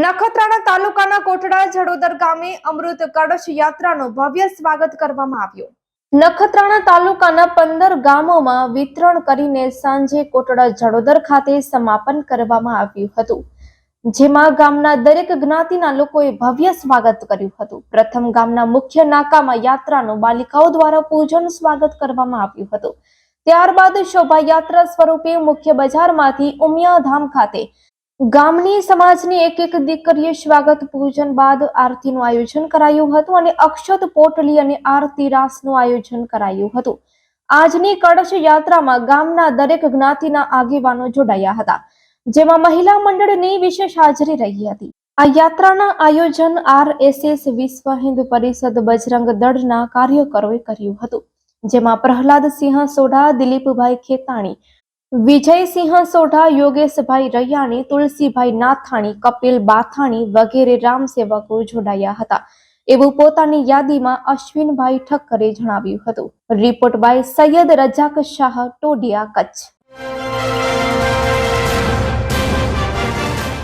નખત્રાણા તાલુકાના કોટડા જડોદર ગામે અમૃત કળશ યાત્રાનું ભવ્ય સ્વાગત કરવામાં આવ્યું. નખત્રાણા તાલુકાના પંદર ગામોમાં વિતરણ કરીને સાંજે કોટડા જડોદર ખાતે સમાપન કરવામાં આવ્યું હતું, જેમાં ગામના દરેક જ્ઞાતિના લોકોએ ભવ્ય સ્વાગત કર્યું હતું. પ્રથમ ગામના મુખ્ય નાકામાં યાત્રાનું બાલિકાઓ દ્વારા પૂજન સ્વાગત કરવામાં આવ્યું હતું. ત્યારબાદ શોભાયાત્રા સ્વરૂપે મુખ્ય બજારમાંથી ઉમિયાધામ ખાતે ગામની સમાજની એક એક દીકરીએ સ્વાગત પૂજન બાદ આરતીનું આયોજન કરાયું હતું અને અક્ષત પોટલી અને આરતી રાસનું આયોજન કરાયું હતું. આજની કળશ યાત્રામાં ગામના દરેક જ્ઞાતિના આગેવાનો જોડાયા હતા, જેમાં મહિલા મંડળની વિશેષ હાજરી રહી હતી. આ યાત્રાના આયોજન આરએસએસ વિશ્વ હિન્દ પરિષદ બજરંગ દળના કાર્યકરોએ કર્યું હતું, જેમાં પ્રહલાદસિંહ સોઢા, દિલીપભાઈ ખેતાણી વિજયસિંહ સોઢા, યોગેશભાઈ રૈયાણી, તુલસીભાઈ નાથાણી, કપિલ બાથાણી વગેરે રામસેવકો જોડાયા હતા. એવું પોતાની યાદીમાં અશ્વિનભાઈ ઠક્કરે જણાવ્યું હતું. Report by Saiyed Razak Shah, Todiya, Kutch.